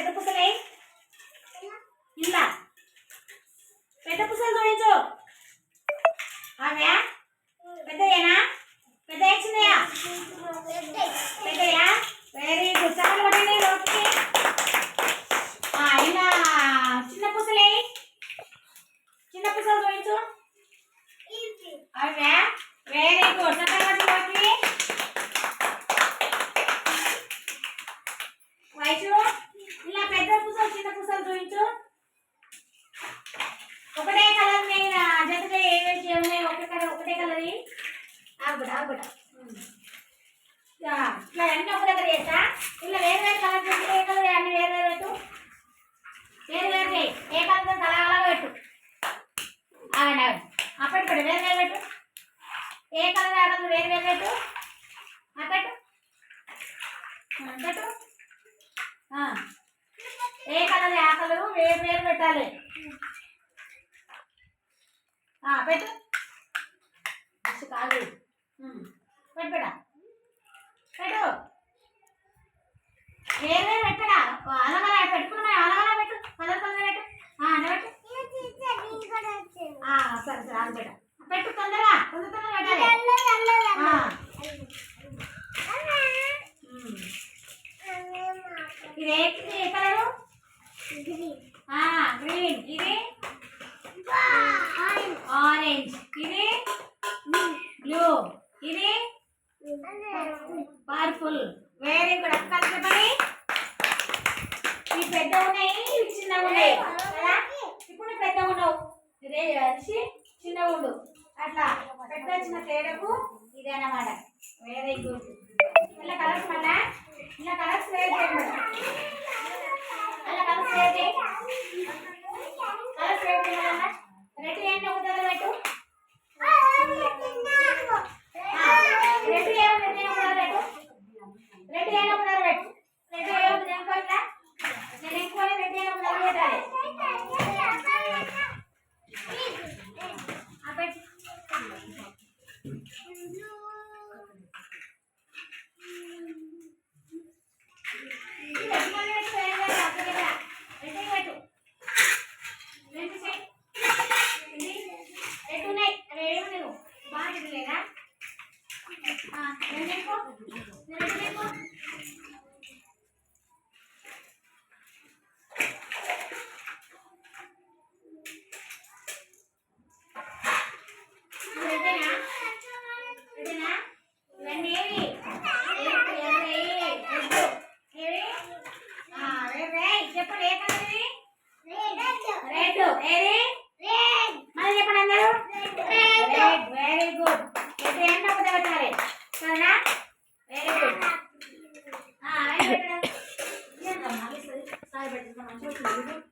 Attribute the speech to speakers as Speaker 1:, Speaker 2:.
Speaker 1: పెద్ద పుసలే? ఇలా పెద్ద పుసలు చూడించు అవే పెద్దయేనా పెద్ద చిన్నయా పెద్దయా వెరీ గుడ్. చాలా కొట్టండి లోపలికి. ఇలా చిన్న పుసలే? చిన్న పుసలు చూడించు అవే వెరీ గుడ్. చక్కలు కొట్టి లోపలికి. వైషు ఇలా పెద్ద పుసలు చిన్న పుసలు చూపించు ఒకటే కలర్ మీద జతగా ఏమేమి ఉన్నాయి ఒకే కలర్ ఒకటే కలర్ ఆగుడ ఆగుడ. ఇట్లా అన్నీ ఒక దగ్గర చేస్తా. ఇలా వేరు వేరు కలర్ పెట్టి ఏ కలర్ అన్ని వేరు వేరు పెట్టు. వేరు వేరు ఏ కలర్ అలా అలా పెట్టు. ఆగండి ఆగండి. అప్పటి పెట్టు వేరు వేరు పెట్టు. ఏ కలర్ ఆ కలర్ వేరు వేరు పెట్టు. అప్పట్టు పెట్టు ఆ, పెట్టు ఆ. ఏ కలర్ పేరు పేరు పెట్టాలి. ఆ, పెట్టు. కాదు. పెట్టు పెట్ట. పెట్టు. పెట్టడా? అలగల పెట్టుకున్నా అలగల పెట్టు. కలర్ కలర్ పెట్టు. అన్న సరే సరే అది పెట్ట. పెట్టు తొందరగా. తొందర తొందరగా పెట్టాలి ఆ. ఉమ్. ఇది ఏ ఏ కలరు ఆ, గ్రీన్. ఇది? ఆరెంజ్ ఇది? బ్లూ ఇది? పర్పుల్ వెరీ గుడ్ అక్క చెప్పండి. ఇవి పెద్ద ఉన్నాయి ఇవి చిన్నగా ఉన్నాయి కదా? ఇప్పుడు పెద్ద ఉండవు ఇదే కలిసి చిన్నగా ఉండు అట్లా పెద్ద చిన్న తేడాకు ఇదే అన్నమాట. వెరీ గుడ్ ఇలా కలర్స్ మళ్ళా? ఇలా కలర్స్ వేరు చేయండి అలా కలర్స్ వేరు చేయి కలర్స్ వేరు చేయాలన్నా రెడ్ ఏంటి ఒక దగ్గర పెట్టు రెడ్ ఏమో రెడ్ ఏమో ఒక దగ్గర పెట్టు రెడ్ ఏమో ఒక దగ్గర పెట్టు రెడ్ ఏమో దేనికో ఇట్లా నేను ఎక్కువ రెడ్ ఏమో ఒక దగ్గర పెట్టాలి ఆ పెట్టు ఇది ఎట్లా పెట్టు ఏం లేదు అక్క దగ్గర రెడ్ పెట్టు రెండు చెయ్యి ఇది రెడ్ ఉన్నాయి అవి ఏమి లేవు బాగా లేదా రెండు ఎక్కువ రెండు ఎక్కువ రెడీనా రెడీనా ఇవన్నీ ఏవి ఎరుపు, ఎర్రవి, రెడ్. ఏవి? ఆ, రే- రే, చెప్పండి ఏ కలర్ ఇది రెడ్ ఏది? Bút.